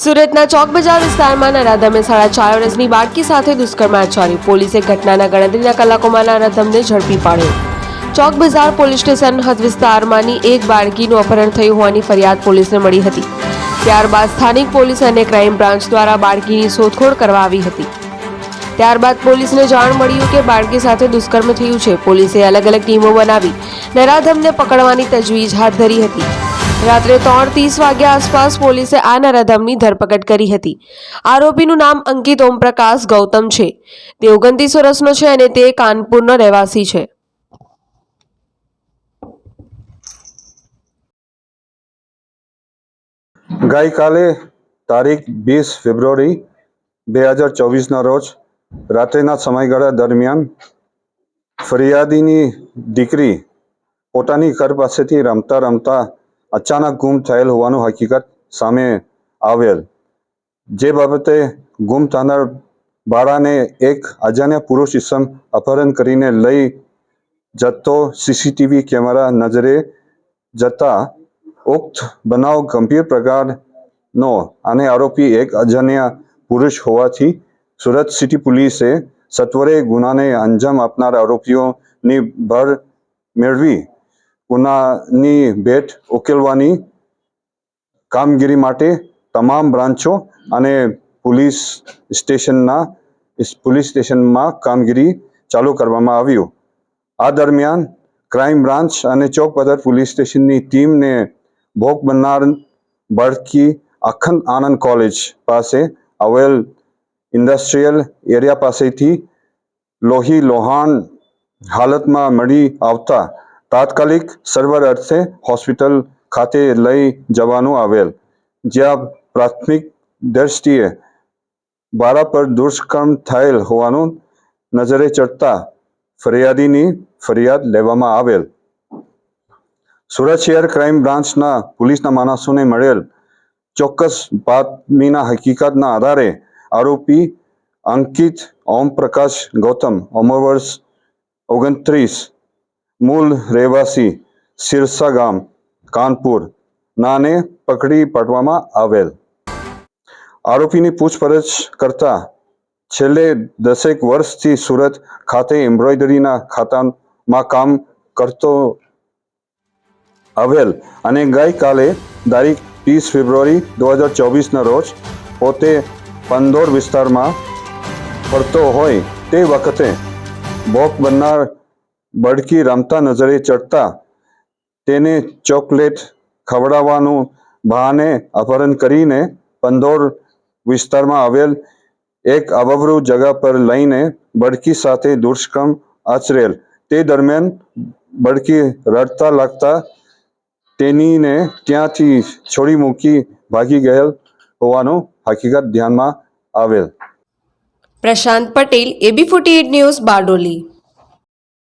સુરતના ચોક બજાર વિસ્તારમાં નરાધમે સાડા ચાર વર્ષની બાળકી સાથે દુષ્કર્મ આચર્યું. પોલીસે ઘટનાના ગણતરીના કલાકોમાં નરાધમને ઝડપી પાડ્યો. ચોક બજાર પોલીસ સ્ટેશન હદ વિસ્તારમાંની એક બાળકીનું અપહરણ થયું હોવાની ફરિયાદ પોલીસને મળી હતી. ત્યારબાદ સ્થાનિક પોલીસ અને ક્રાઇમ બ્રાન્ચ દ્વારા બાળકીની શોધખોળ કરવા આવી હતી. ત્યારબાદ પોલીસને જાણ મળ્યું કે બાળકી સાથે દુષ્કર્મ થયું છે. પોલીસે અલગ અલગ ટીમો બનાવી નરાધમને પકડવાની તજવીજ હાથ ધરી હતી. રાત્રે ત્રણ ત્રીસ વાગ્યા આસપાસ પોલીસે આ નરાધમની ધરપકડ કરી હતી. આરોપીનું નામ અંકિત ઓમપ્રકાશ ગૌતમ છે. તે ઓગણત્રીસ વર્ષનો છે અને તે કાનપુરનો રહેવાસી છે. ગઈકાલે તારીખ વીસ ફેબ્રુઆરી બે હજાર ચોવીસના રોજ રાત્રિના સમયગાળા દરમિયાન ફરિયાદીની દીકરી પોતાની ઘર પાસેથી રમતા રમતા અચાનક ગુમ થયેલ હોવાનું હકીકત સામે આવેલ જે બાબતે ગુમ થનાર બાળાને એક અજાણ્યા પુરુષ ઇસમ અપહરણ કરીને લઈ જતો સીસીટીવી કેમેરા નજરે જતા ઉક્ત બનાવ ગંભીર પ્રકારનો અને આરોપી એક અજાણ્યા પુરુષ હોવાથી સુરત સિટી પોલીસે સત્વરે ગુનાને અંજામ આપનાર આરોપીઓની ભર મેળવી ગુનાની ભેટ ઉકેલવાની કામગીરી માટે તમામ બ્રાન્ચો અને પોલીસ સ્ટેશનના, પોલીસ સ્ટેશનમાં કામગીરી ચાલુ કરવામાં આવ્યું. આ દરમિયાન ક્રાઇમ બ્રાન્ચ અને ચોકપદર પોલીસ સ્ટેશનની ટીમને ભોગ બનનાર બળકી અખંડ આનંદ કોલેજ પાસે આવેલ ઇન્ડસ્ટ્રીયલ એરિયા પાસેથી લોહી, લોહાણ હાલતમાં મળી આવતા તાત્કાલિક સર્વર અર્થે હોસ્પિટલ ખાતે લઈ જવાનું આવેલ જ્યાં પ્રાથમિક દ્રષ્ટિએ બાળા પર દુષ્કર્મ થયેલ હોવાનું નજરે ચડતા ફરિયાદીની ફરિયાદ લેવામાં આવેલ સુરત શહેર ક્રાઇમ બ્રાન્ચના પોલીસના માણસોને મળેલ ચોક્કસ બાતમીના હકીકતના આધારે આરોપી અંકિત ઓમપ્રકાશ ગૌતમ ઉંમર વર્ષ ઓગણત્રીસ મૂળ રહેવાસી સિરસા ગામ, કાનપુર, નાને પકડી પાડવામાં આવેલ. આરોપીની પૂછપરછ કરતા છેલ્લે દસેક વર્ષથી સુરત ખાતે એમ્બ્રોઇડરીના ખાતામાં કામ કરતો આવેલ અને ગઈકાલે તારીખ ત્રીસ ફેબ્રુઆરી દો હજાર ચોવીસના રોજ પોતે પંદોર વિસ્તારમાં ફરતો હોય તે વખતે ભોગ બનનાર બળકી રમતા નજરે ચડતા તેને ચોકલેટ ખવડાવવાનું બહાને અપહરણ કરીને પંદોર વિસ્તારમાં આવેલ એક અબબરું જગા પર લઈને બળકી સાથે દુષ્કર્મ આચરેલ. તે દરમિયાન બળકી રડતા લાગતા તેનીને ત્યાંથી છોડી મૂકી ભાગી ગયેલ હોવાનું હકીકત ધ્યાનમાં આવેલ. Prashant Patel AB forty news, Bardoli.